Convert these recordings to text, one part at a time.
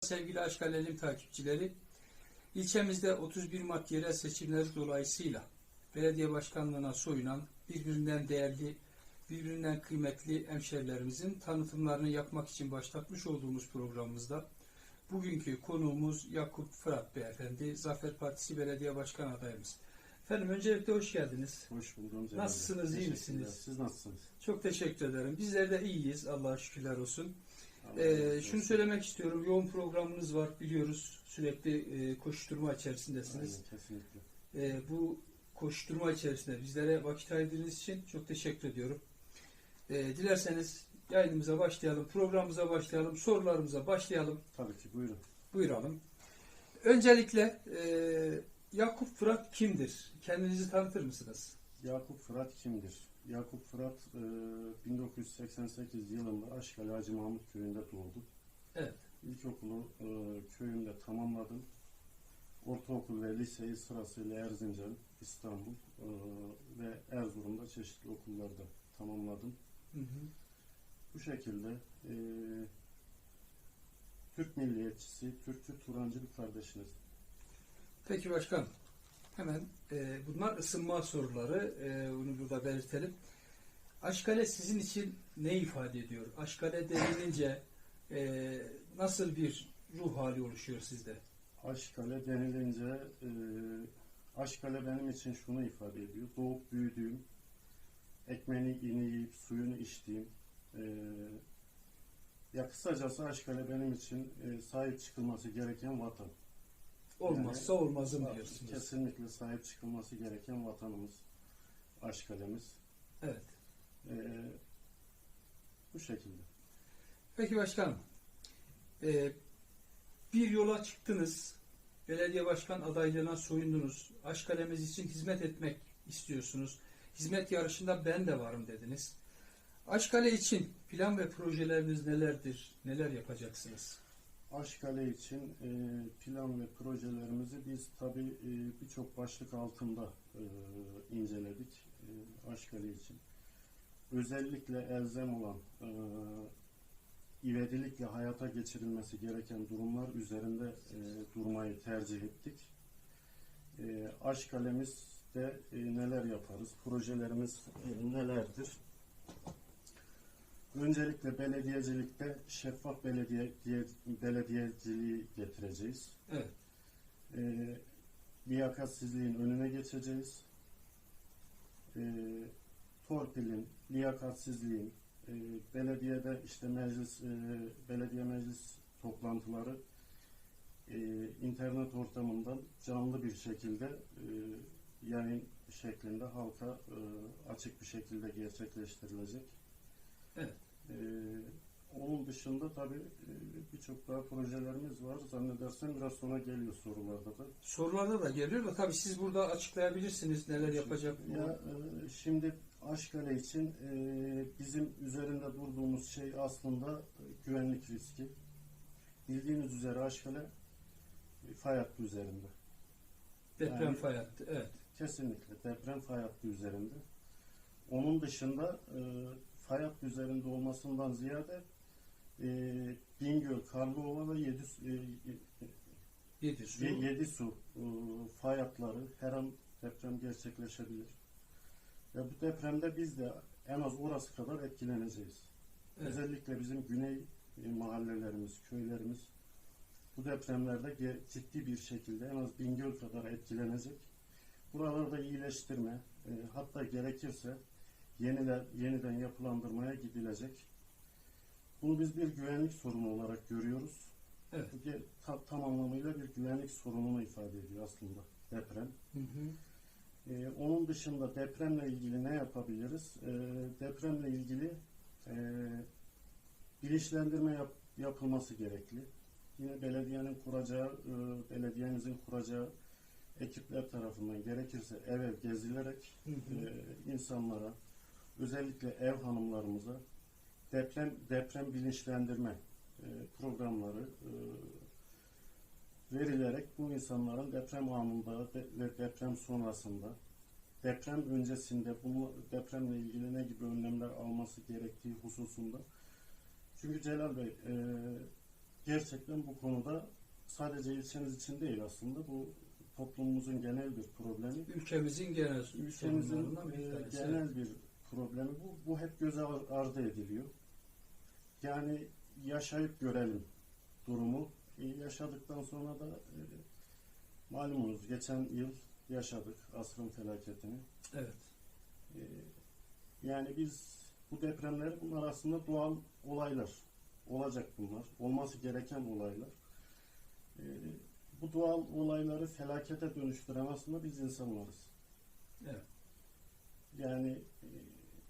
Sevgili Aşkal Elim takipçileri, ilçemizde 31 Mart yerel seçimleri dolayısıyla belediye başkanlığına soyunan birbirinden değerli, birbirinden kıymetli hemşerilerimizin tanıtımlarını yapmak için başlatmış olduğumuz programımızda bugünkü konuğumuz Yakup Fırat Beyefendi, Zafer Partisi Belediye Başkan adayımız. Efendim öncelikle hoş geldiniz. Hoş buldum Bey. Nasılsınız, iyi misiniz? Siz nasılsınız? Çok teşekkür ederim. Bizler de iyiyiz, Allah'a şükürler olsun. Ee, şunu söylemek istiyorum. Yoğun programınız var biliyoruz. Sürekli e, koşturma içerisindesiniz. Aynen, kesinlikle. E, bu koşturma içerisinde bizlere vakit ayırdığınız için çok teşekkür ediyorum. E, dilerseniz yayınımıza başlayalım, programımıza başlayalım, sorularımıza başlayalım. Tabii ki buyurun. Buyuralım. Öncelikle e, Yakup Fırat kimdir? Kendinizi tanıtır mısınız? Yakup Fırat kimdir? Yakup Fırat e, 1988 yılında Aşkale Hacı Mahmut köyünde doğdu. Evet. İlkokulu e, köyünde tamamladım. Ortaokul ve liseyi sırasıyla Erzincan, İstanbul e, ve Erzurum'da çeşitli okullarda tamamladım. Hı hı. Bu şekilde e, Türk milliyetçisi, Türkçü Turancı bir kardeşiniz. Peki başkan. Hemen e, bunlar ısınma soruları. E, bunu burada belirtelim. Aşkale sizin için ne ifade ediyor? Aşkale denilince e, nasıl bir ruh hali oluşuyor sizde? Aşkale denilince e, Aşkale benim için şunu ifade ediyor. Doğup büyüdüğüm, ekmeğini ini yiyip suyunu içtiğim, e, ya kısacası Aşkale benim için e, sahip çıkılması gereken vatan. Olmazsa olmazım diyorsunuz. Kesinlikle sahip çıkılması gereken vatanımız, Aşkale'miz. Evet. E, bu şekilde. Peki başkanım. e, bir yola çıktınız. Belediye başkan adaylığına soyundunuz. Aşkalemiz için hizmet etmek istiyorsunuz. Hizmet yarışında ben de varım dediniz. Aşkale için plan ve projeleriniz nelerdir? Neler yapacaksınız? Aşkale için e, plan ve projelerimizi biz tabi birçok başlık altında e, inceledik e, Aşkale için. Özellikle elzem olan e, ivedilikle hayata geçirilmesi gereken durumlar üzerinde e, durmayı tercih ettik. E, Aşkale'mizde e, neler yaparız, projelerimiz e, nelerdir? Öncelikle belediyecilikte şeffaf belediye diye- belediyeciliği getireceğiz. Evet. E, liyakatsizliğin önüne geçeceğiz. E, torpilin, liyakatsizliğin, e, belediyede işte meclis, e, belediye meclis toplantıları e, internet ortamından canlı bir şekilde e, yayın şeklinde halka e, açık bir şekilde gerçekleştirilecek. Evet. Ee, onun dışında tabii e, birçok daha projelerimiz var. Zannedersem biraz sonra geliyor sorularda da. Sorularda da geliyor da tabii siz burada açıklayabilirsiniz neler yapacak. Ya e, şimdi Aşkale için e, bizim üzerinde durduğumuz şey aslında e, güvenlik riski. Bildiğiniz üzere Aşkale e, fay hattı üzerinde. Deprem yani- fay hattı. Evet. Kesinlikle deprem fay hattı üzerinde. Onun dışında e, fay hattı üzerinde olmasından ziyade e, Bingöl, Karlıova ve Yedi, e, Yedi su. Ye- Yedi su e, fay hatları her an deprem gerçekleşebilir. Ve bu depremde biz de en az orası kadar etkileneceğiz. Evet. Özellikle bizim güney e, mahallelerimiz, köylerimiz bu depremlerde ciddi bir şekilde en az Bingöl kadar etkilenecek. Buralarda iyileştirme, e, hatta gerekirse yeniler, yeniden yapılandırmaya gidilecek. Bunu biz bir güvenlik sorunu olarak görüyoruz. Evet. Ta- tam anlamıyla bir güvenlik sorununu ifade ediyor aslında deprem. Hı hı. Ee, onun dışında depremle ilgili ne yapabiliriz? Ee, depremle ilgili e, bilinçlendirme yap- yapılması gerekli. Yine belediyenin kuracağı, e, belediyemizin kuracağı ekipler tarafından gerekirse ev ev gezilerek Hı hı. e, insanlara, özellikle ev hanımlarımıza deprem deprem bilinçlendirme e, programları e, verilerek bu insanların deprem anında de- ve deprem sonrasında deprem öncesinde bu depremle ilgili ne gibi önlemler alması gerektiği hususunda. Çünkü Celal Bey e, gerçekten bu konuda sadece ilçemiz için değil aslında bu toplumumuzun genel bir problemi. Ülkemizin genel Ülkemizin e, genel bir problemi bu. Bu hep göze ar- ardı ediliyor. Yani yaşayıp görelim durumu. E, yaşadıktan sonra da e, malumunuz geçen yıl yaşadık asrın felaketini. Evet. E, yani biz bu depremler bunlar aslında doğal olaylar. Olacak bunlar. Olması gereken olaylar. E, bu doğal olayları felakete dönüştüren aslında biz insanlarız. Evet. Yani e,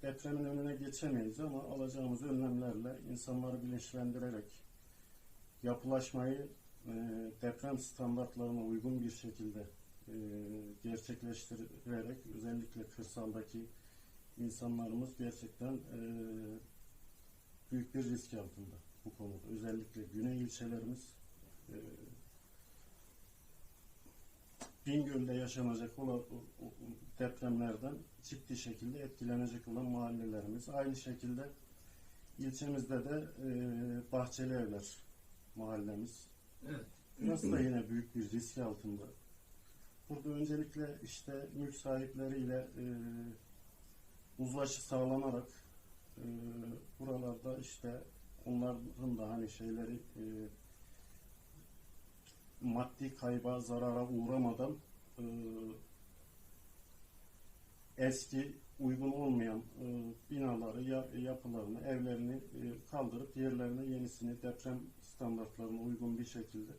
depremin önüne geçemeyiz ama alacağımız önlemlerle insanları bilinçlendirerek yapılaşmayı e, deprem standartlarına uygun bir şekilde e, gerçekleştirerek özellikle kırsaldaki insanlarımız gerçekten e, büyük bir risk altında bu konuda. Özellikle güney ilçelerimiz Bingöl'de yaşanacak olan depremlerden ciddi şekilde etkilenecek olan mahallelerimiz. Aynı şekilde ilçemizde de e, Bahçeli Evler mahallemiz. Evet. Burası da yine büyük bir risk altında. Burada öncelikle işte mülk sahipleriyle e, uzlaşı sağlanarak e, buralarda işte onların da hani şeyleri e, maddi kayba, zarara uğramadan e, eski uygun olmayan e, binaları, ya- yapılarını, evlerini e, kaldırıp yerlerine yenisini deprem standartlarına uygun bir şekilde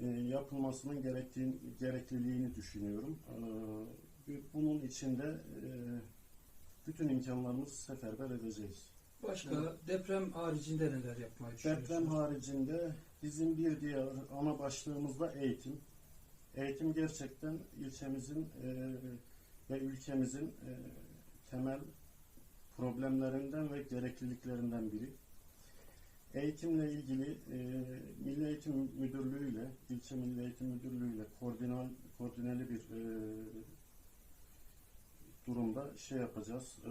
e, yapılmasının gerektiğini, gerekliliğini düşünüyorum. E, bunun içinde e, bütün imkanlarımızı seferber edeceğiz. Başka deprem haricinde neler yapmayı düşünüyorsunuz? Deprem haricinde bizim bir diğer ana başlığımız da eğitim. Eğitim gerçekten ilçemizin e, ve ülkemizin e, temel problemlerinden ve gerekliliklerinden biri. Eğitimle ilgili e, Milli Eğitim Müdürlüğü ile, ilçe Milli Eğitim Müdürlüğü ile koordinal, koordineli bir e, durumda şey yapacağız. E,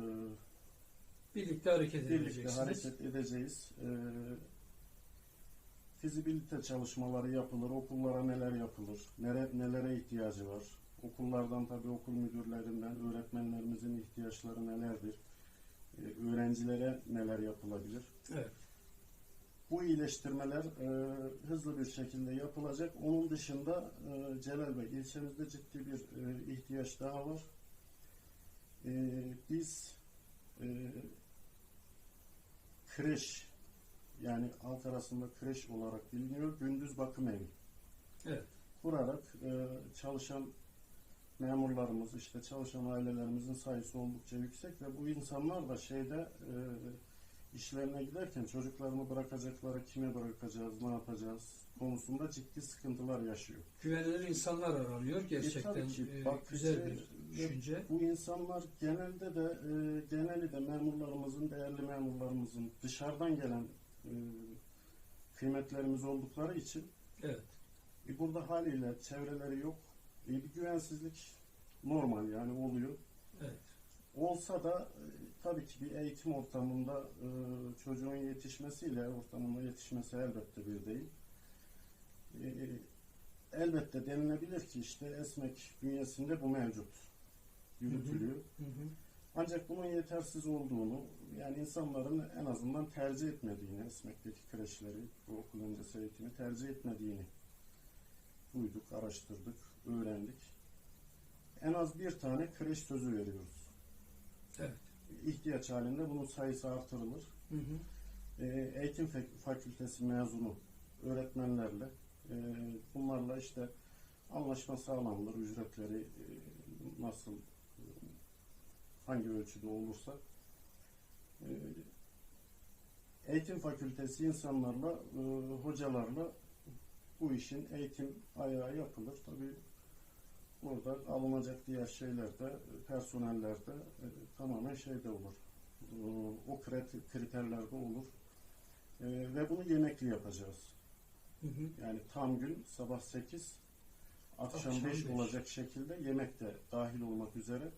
Birlikte hareket Birlikte edeceksiniz. hareket edeceğiz. Ee, fizibilite çalışmaları yapılır, okullara neler yapılır, nere, nelere ihtiyacı var. Okullardan tabii okul müdürlerinden, öğretmenlerimizin ihtiyaçları nelerdir, Ee, öğrencilere neler yapılabilir. Evet. Bu iyileştirmeler e, hızlı bir şekilde yapılacak. Onun dışında e, Celal Bey, ilçemizde ciddi bir e, ihtiyaç daha var. E, biz e, kreş, yani halk arasında kreş olarak biliniyor, gündüz bakım evi Evet. kurarak e, çalışan memurlarımız, işte çalışan ailelerimizin sayısı oldukça yüksek ve bu insanlar da şeyde e, işlerine giderken çocuklarını bırakacakları kime bırakacağız, ne yapacağız konusunda ciddi sıkıntılar yaşıyor. Güvenilir insanlar aranıyor. Gerçekten tabii ki, e, bakıcı güzel bir düşünce. Bu insanlar genelde de e, geneli de memurlarımızın, değerli memurlarımızın dışarıdan gelen e, kıymetlerimiz oldukları için Evet. E burada haliyle çevreleri yok. E bir güvensizlik normal yani oluyor. Evet. Olsa da e, tabii ki bir eğitim ortamında e, çocuğun yetişmesiyle ortamında yetişmesi elbette bir değil. E, elbette denilebilir ki işte esmek bünyesinde bu mevcut. Yürütülüyor. Hı hı. Ancak bunun yetersiz olduğunu, yani insanların en azından tercih etmediğini, esmekteki kreşleri, bu okul öncesi eğitimi tercih etmediğini duyduk, araştırdık, öğrendik. En az bir tane kreş sözü veriyoruz. Evet. İhtiyaç halinde bunun sayısı artırılır. Hı hı. Ee, eğitim fak- fakültesi mezunu öğretmenlerle e, bunlarla işte anlaşma sağlanır, ücretleri e, nasıl e, hangi ölçüde olursa e, eğitim fakültesi insanlarla e, hocalarla bu işin eğitim ayağı yapılır. Tabi burada alınacak diğer şeyler de personeller de e, tamamen şeyde olur. E, o kriter- kriterlerde olur. E, ve bunu yemekli yapacağız. Hı hı. Yani tam gün sabah 8 akşam Akşam 5 beş. olacak şekilde yemek de dahil olmak üzere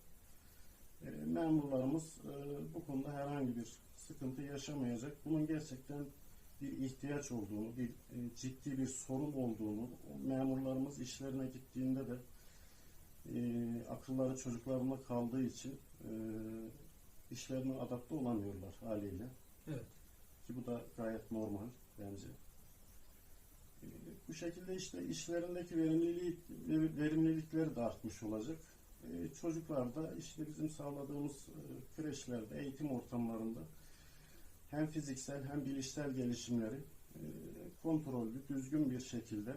memurlarımız e, bu konuda herhangi bir sıkıntı yaşamayacak. Bunun gerçekten bir ihtiyaç olduğunu, bir e, ciddi bir sorun olduğunu, memurlarımız işlerine gittiğinde de e, akılları çocuklarına kaldığı için e, işlerine adapte olamıyorlar haliyle. Evet. Ki bu da gayet normal bence. E, bu şekilde işte işlerindeki verimlilik, verimlilikleri de artmış olacak. E, çocuklar da işte bizim sağladığımız e, kreşlerde, eğitim ortamlarında hem fiziksel hem bilişsel gelişimleri e, kontrollü, düzgün bir şekilde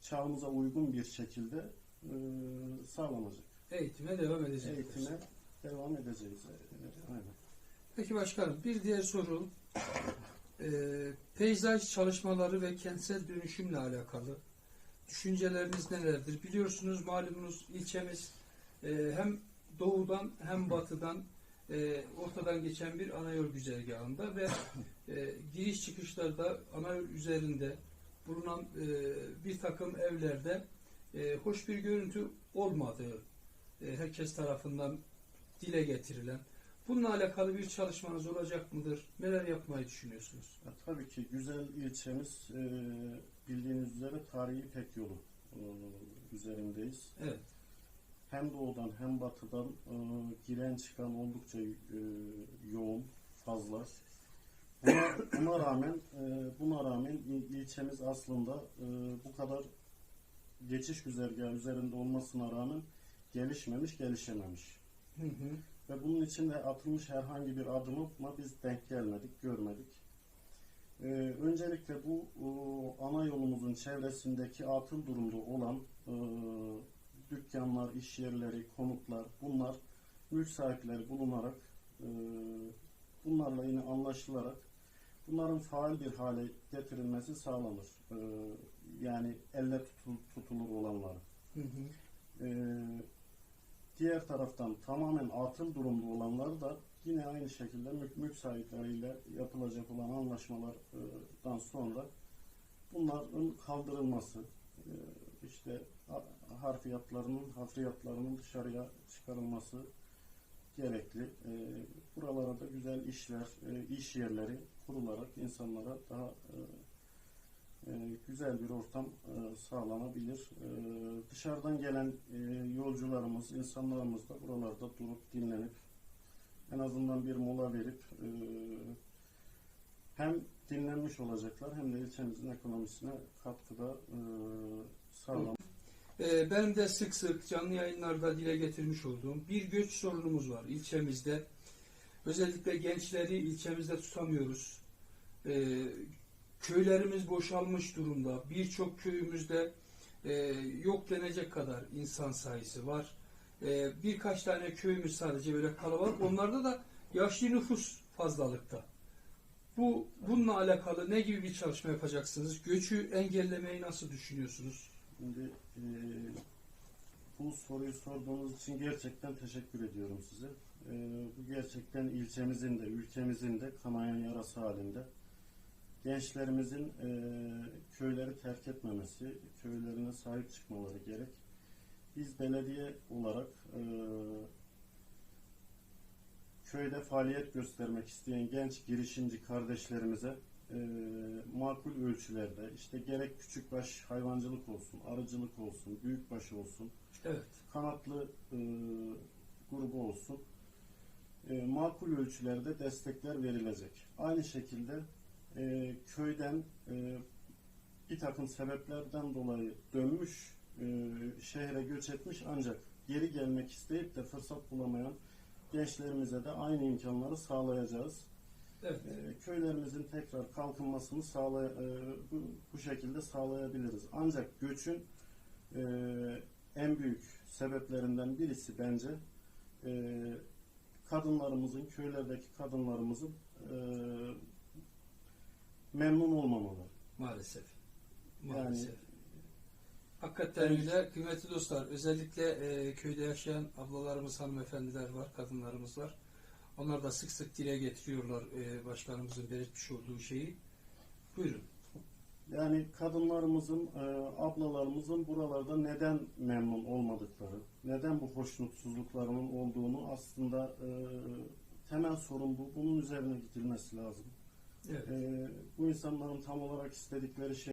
çağımıza uygun bir şekilde sağlanacak. Eğitime devam edecek. Eğitime devam edeceğiz. Aynen. Peki başkanım bir diğer soru e, peyzaj çalışmaları ve kentsel dönüşümle alakalı düşünceleriniz nelerdir? Biliyorsunuz malumunuz ilçemiz e, hem doğudan hem batıdan e, ortadan geçen bir ana yol güzergahında ve e, giriş çıkışlarda ana yol üzerinde bulunan e, bir takım evlerde e, hoş bir görüntü olmadığı e, herkes tarafından dile getirilen Bununla alakalı bir çalışmanız olacak mıdır? Neler yapmayı düşünüyorsunuz? Ya, tabii ki güzel ilçemiz e, tarihi İpek yolu e, üzerindeyiz. Evet. Hem doğudan hem batıdan e, giren çıkan oldukça e, yoğun, fazla. Buna, buna rağmen buna rağmen il- ilçemiz aslında bu kadar geçiş güzergahı üzerinde olmasına rağmen gelişmemiş, gelişememiş. Hı hı. Ve bunun için de atılmış herhangi bir adıma biz denk gelmedik, görmedik. Ee, öncelikle bu o, ana yolumuzun çevresindeki atıl durumda olan e, dükkanlar, iş yerleri, konutlar bunlar mülk sahipleri bulunarak e, bunlarla yine anlaşılarak bunların faal bir hale getirilmesi sağlanır. E, yani elle tutul- tutulur olanları. Hı hı. Ee, diğer taraftan tamamen atıl durumda olanları da yine aynı şekilde mülk, mülk sahipleriyle yapılacak olan anlaşmalardan sonra bunların kaldırılması, e, işte ha- harfiyatlarının, hafriyatlarının dışarıya çıkarılması gerekli. E, buralara da güzel işler, e, iş yerleri kurularak insanlara daha güzel bir ortam sağlanabilir. Dışarıdan gelen yolcularımız, insanlarımız da buralarda durup dinlenip en azından bir mola verip e, hem dinlenmiş olacaklar hem de ilçemizin ekonomisine katkıda e, sağlam. Ee, benim de sık sık canlı yayınlarda dile getirmiş olduğum bir göç sorunumuz var ilçemizde. Özellikle gençleri ilçemizde tutamıyoruz. Ee, köylerimiz boşalmış durumda. Birçok köyümüzde e, yok denecek kadar insan sayısı var. Ee, birkaç tane köyümüz sadece böyle kalabalık. Onlarda da yaşlı nüfus fazlalıkta. Bu bununla alakalı ne gibi bir çalışma yapacaksınız? Göçü engellemeyi nasıl düşünüyorsunuz? Şimdi e, bu soruyu sorduğunuz için gerçekten teşekkür ediyorum size. E, bu gerçekten ilçemizin de ülkemizin de kanayan yarası halinde. Gençlerimizin e, köyleri terk etmemesi, köylerine sahip çıkmaları gerek. Biz belediye olarak e, köyde faaliyet göstermek isteyen genç girişimci kardeşlerimize e, makul ölçülerde işte gerek küçükbaş hayvancılık olsun, arıcılık olsun, büyükbaş olsun, Evet. kanatlı e, grubu olsun e, makul ölçülerde destekler verilecek. Aynı şekilde e, köyden e, bir takım sebeplerden dolayı dönmüş, şehre göç etmiş ancak geri gelmek isteyip de fırsat bulamayan gençlerimize de aynı imkanları sağlayacağız. Evet. E, köylerimizin tekrar kalkınmasını sağlay e, bu, bu şekilde sağlayabiliriz. Ancak göçün e, en büyük sebeplerinden birisi bence e, kadınlarımızın, köylerdeki kadınlarımızın e, memnun olmamaları. Maalesef. Yani Hakikaten öyle. Kıymetli dostlar, özellikle e, köyde yaşayan ablalarımız, hanımefendiler var, kadınlarımız var. Onlar da sık sık dile getiriyorlar e, başkanımızın belirtmiş olduğu şeyi. Buyurun. Yani kadınlarımızın, e, ablalarımızın buralarda neden memnun olmadıkları, neden bu hoşnutsuzluklarının olduğunu aslında e, temel sorun bu. Bunun üzerine gidilmesi lazım. Evet. E, bu insanların tam olarak istedikleri şey